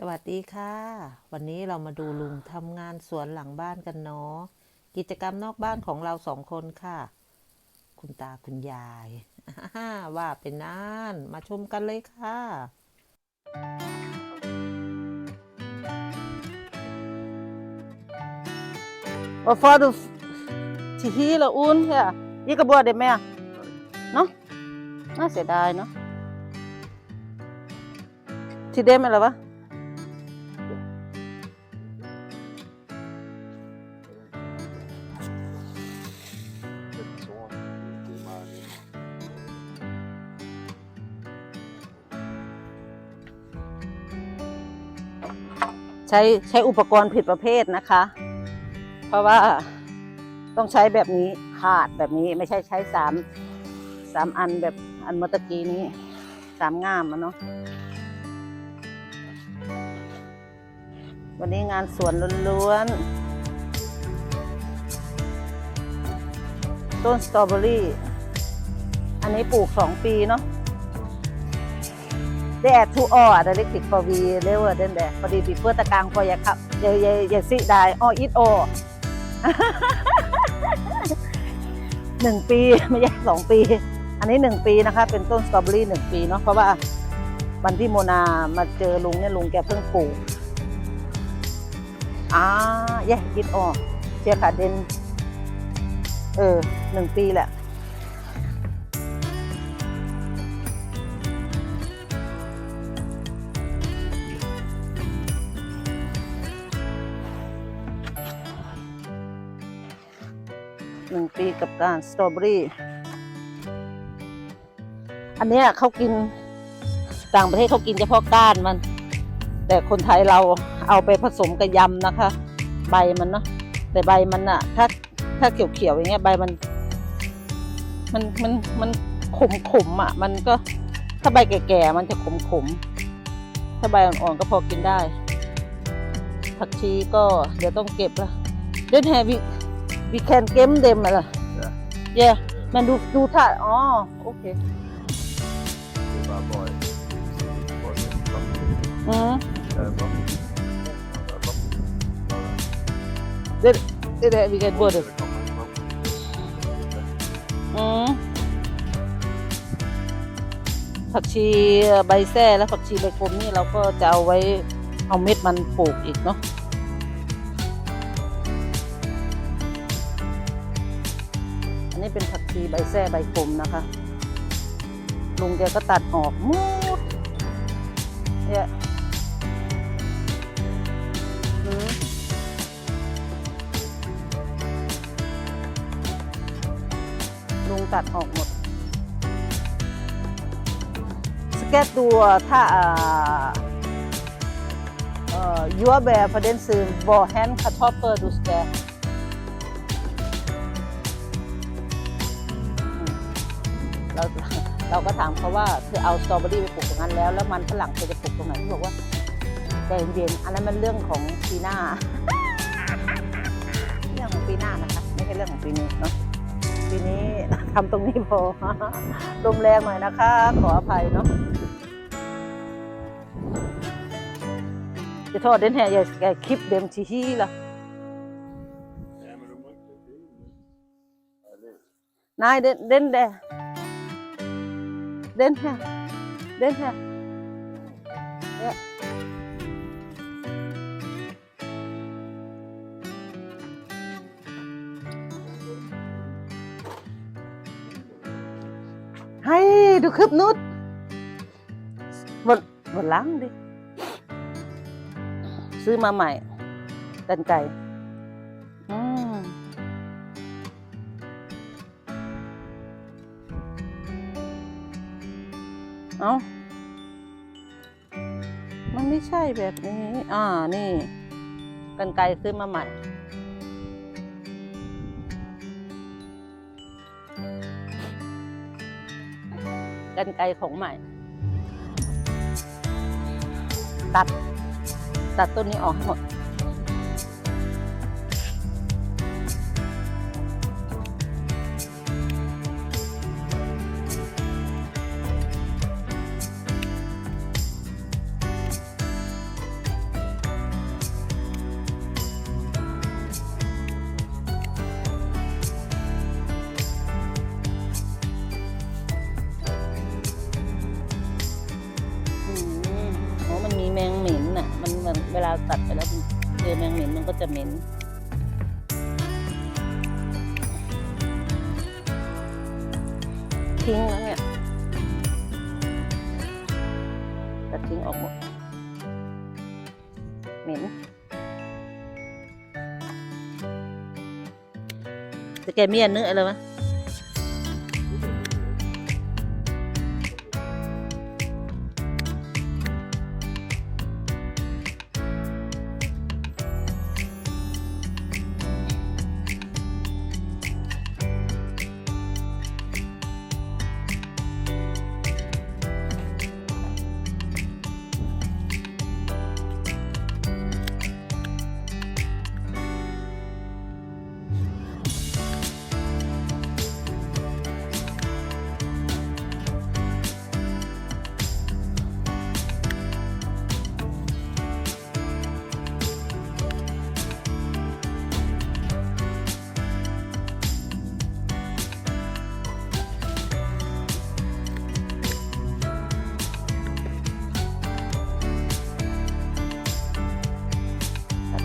สวัสดีค่ะ วันนี้เรามาดูลุงทำงานสวนหลังบ้านกันเนาะกิจกรรมนอกบ้านของเราสองคนค่ะ คุณตาคุณยายว่าเป็นน่านมาชมกันเลยค่ะ Vad får du till hela un här? Gick bra det med? Nå? น่าเสียดายเนาะที่เดมอะไรวะ ใช้ใช้อุปกรณ์ผิดประเภทนะคะ เพราะว่าต้องใช้แบบนี้ขาดแบบนี้ไม่ใช่ใช้สามสามอันแบบอันเมื่อตกี้นี้สามง่ามอะเนาะวันนี้งานสวนล้วนๆต้นสตรอเบอรี่ อันนี้ปลูกสองปีเนาะ Det är två år det är riktigt vad vi lever den där. För det är första gången för jag kan, jag, jag, jag ser där, oh, ett år. หนึ่งปีไม่ใช่สองปี อันนี้หนึ่งปีนะคะ เป็นต้นสตรอเบอรี่หนึ่งปีเนาะเพราะว่าวันที่โมนามาเจอลุงเนี่ยลุงแกเพิ่งปลูกอ่าเย่ยิดออกเชียร์ขาดเดนเออหนึ่งปีแหละ หนึ่งปีกับการสตรอเบอรี่ อันเนี้ยเขากินต่างประเทศเขากินเฉพาะก้านมัน แต่คนไทยเราเอาไปผสมกับยำนะคะ ใบมันเนาะแต่ใบมันอะถ้าถ้าเขียวๆอย่างเงี้ยใบมัน มันมันมันขมขมๆอะมันก็ถ้าใบแก่ๆมันจะขมขมๆถ้าใบอ่อนๆก็พอกินได้ ผักชีก็เดี๋ยวต้องเก็บละเดี๋ยวแฮวิ we can game them อะไร Ja. yeah มันดูดูท่าอ๋อโอเค Det är bara bra. Bara อืม det är bra. เดี๋ยวเดี๋ยว we can go Det there kommer inte bra. อืมผักชีใบแส้และผักชีใบกลมนี่เราก็จะเอาไว้เอาเม็ดมันปลูกอีกเนาะ นี้เป็นผักชีใบแส้ใบกลมนะคะลุงแกก็ตัดออกหมดเนี่ยลุงตัดออกหมดสเก็ตดูถ้าเอ่อเอ่อ your bear for den sin hvor han kartoffer du skal เราเราก็ถามเขาว่าเธอเอาสตรอเบอรี่ไปปลูกตรงนั้นแล้ว แล้วมันฝรั่งเธอจะปลูกตรงไหนที่บอกว่าใจเย็นๆอันนั้นมันเรื่องของปีหน้า เรื่องของปีหน้านะคะไม่ใช่เรื่องของปีนี้เนาะปีนี้ทำตรงนี้พอลมแรงหน่อยนะคะ ขออภัยเนาะจะโทษเดนแฮอย่าอย่คลิปเดมทีฮีล่ะนายเดนเดนเดเดนแฮเด นแฮเนี่ยให้ดูคลิปนุชบนบนล้ เอามันไม่ใช่แบบนี้ อ่า นี่กันไกลซื้อมาใหม่ กันไกลของใหม่ ตัด ตัดต้นนี้ออกให้หมดาตัดไปแล้วเจอแมงเหม็นมันก็จะเหม็นทิ้งแล้วเนี่ยตัดทิ้งออกหมดเหม็นจะแกเมียนเนื้ออะไรวะ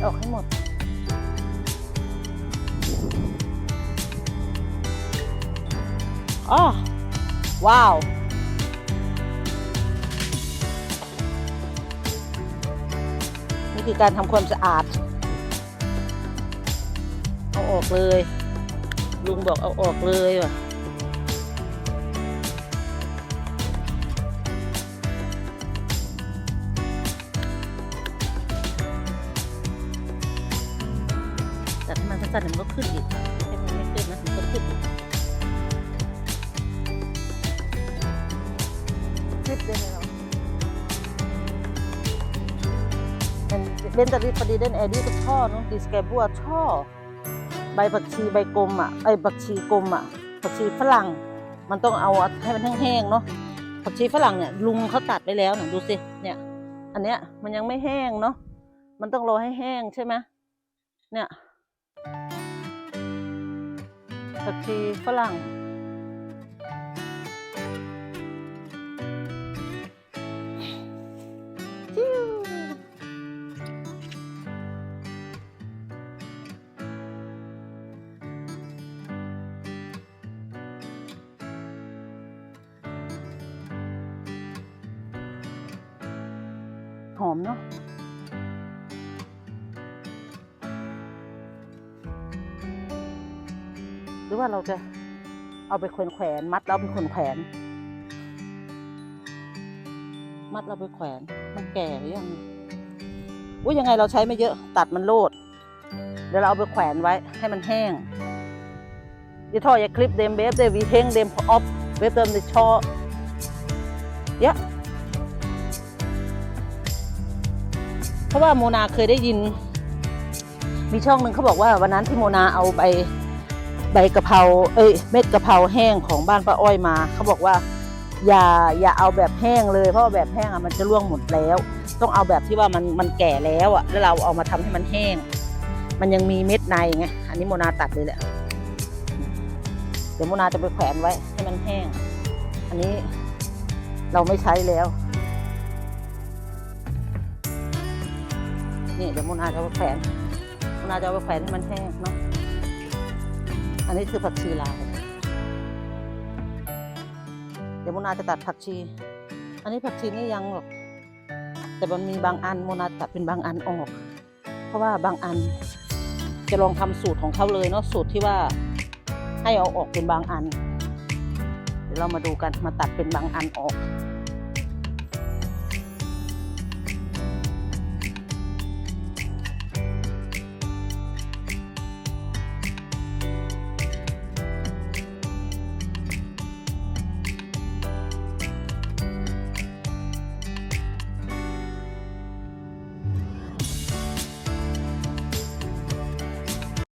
ออกให้หมด อ๋อ ว้าว นี่คือการทำความสะอาด เอาออกเลย ลุงบอกเอาออกเลยว่ะ แต่ถ้ามันสั้นๆมันก็ขึ้นอีกให้มันไม่ขึ้นนะมันก็ขึ้นอีกคลิปได้ไหมเราเป็นเบนตาริปดีเดนแอดี้ก็ช่อเน้องดิสแกบัวช่อ ใบผักชีใบกลมอะไอผักชีกลมอะผักชีฝรั่ง มันต้องเอาให้มันแห้งๆเนาะผักชีฝรั่งเนี่ยลุงเขาตัดไปแล้วนะดูสิเนี่ย อันเนี้ยมันยังไม่แห้งเนาะมันต้องรอให้แห้งใช่ไหมเนี่ย ผักชีฝรั่ง หอมเนาะ รือว่าเราจะเอาไปแขวนแขวนมัดแล้วไปแขวนแขวน มัดเราไปแขวน มันแก่หรือยังอุ้ยยังไงเราใช้ไม่เยอะตัดมันโลด เดี๋ยวเราเอาไปแขวนไว้ให้มันแห้งดิทออย่าคลิปเดมเบฟเดวีเฮงเดมออฟเวฟเดิมในชอเยอะเพราะว่าโมนาเคยได้ยิน มีช่องหนึ่งเขาบอกว่าวันนั้นที่โมนาเอาไป ใบกะเพราเอ้ยเม็ดกะเพราแห้งของบ้านป้าอ้อยมา เขาบอกว่าอย่าอย่าเอาแบบแห้งเลย เพราะว่าแบบแห้งอะมันจะร่วงหมดแล้ว ต้องเอาแบบที่ว่ามันมันแก่แล้วอะแล้วเราเอามาทำให้มันแห้ง มันยังมีเม็ดในไงอันนี้โมนาตัดเลยแหละเดี๋ยวโมนาจะไปแขวนไว้ให้มันแห้ง อันนี้เราไม่ใช้แล้วนี่เดี๋ยวโมนาจะไปแขวนโมนาจะไปแขวนให้มันแห้งเนาะ นนี้คือผักชีลาว เดี๋ยวโมนาจะตัดผักชี อันนี้ผักชีนี่ยังหรอก แต่มันมีบางอันโมนาตัดเป็นบางอันออก เพราะว่าบางอันจะลองทำสูตรของเขาเลยเนาะสูตรที่ว่าให้เอาออกเป็นบางอัน เดี๋ยวเรามาดูกันมาตัดเป็นบางอันออก